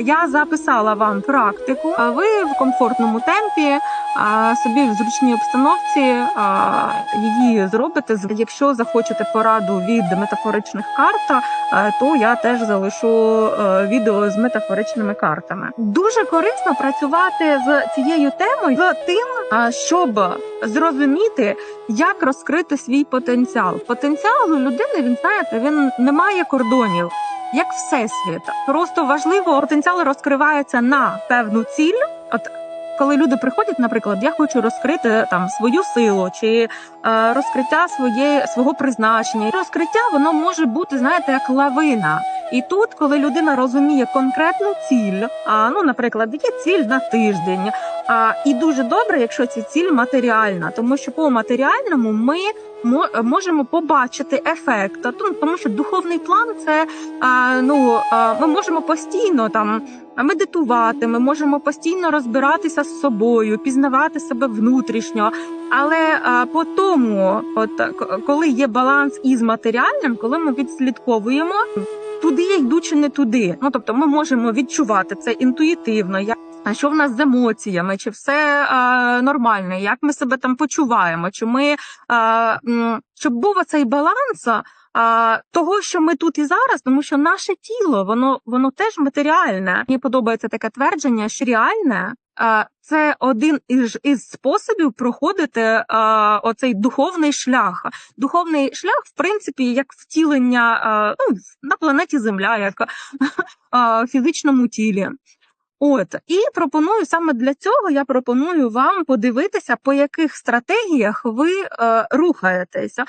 Я записала вам практику. а Ви в комфортному темпі, собі в зручній обстановці її зробите. Якщо захочете пораду від метафоричних карт, то я теж залишу е, відео з метафоричними картами. Дуже корисно працювати з цією темою з тим, щоб зрозуміти, як розкрити свій потенціал. Потенціал у людини він знаєте, він не має кордонів як всесвіт. Просто важливо, потенціал розкривається на певну ціль. От коли люди приходять, наприклад, я хочу розкрити там свою силу чи е, розкриття своє свого призначення. Розкриття воно може бути, знаєте, як лавина. І тут, коли людина розуміє конкретну ціль, а ну, наприклад, є ціль на тиждень. А і дуже добре, якщо ця ціль матеріальна, тому що по матеріальному ми можемо побачити ефект. Тому що духовний план це а, ну а, ми можемо постійно там медитувати, ми можемо постійно розбиратися з собою, пізнавати себе внутрішньо. Але а, по тому, от коли є баланс із матеріальним, коли ми відслідковуємо. Туди я йду чи не туди. Ну тобто, ми можемо відчувати це інтуїтивно. А що в нас з емоціями? Чи все а, нормально? Як ми себе там почуваємо? Чи ми м, щоб був оцей баланс а, того, що ми тут і зараз, тому що наше тіло, воно воно теж матеріальне. Мені подобається таке твердження, що реальне. Це один із, із способів проходити а, оцей духовний шлях. Духовний шлях, в принципі, як втілення а, ну, на планеті Земля, як в фізичному тілі. От і пропоную саме для цього. Я пропоную вам подивитися, по яких стратегіях ви е, рухаєтеся.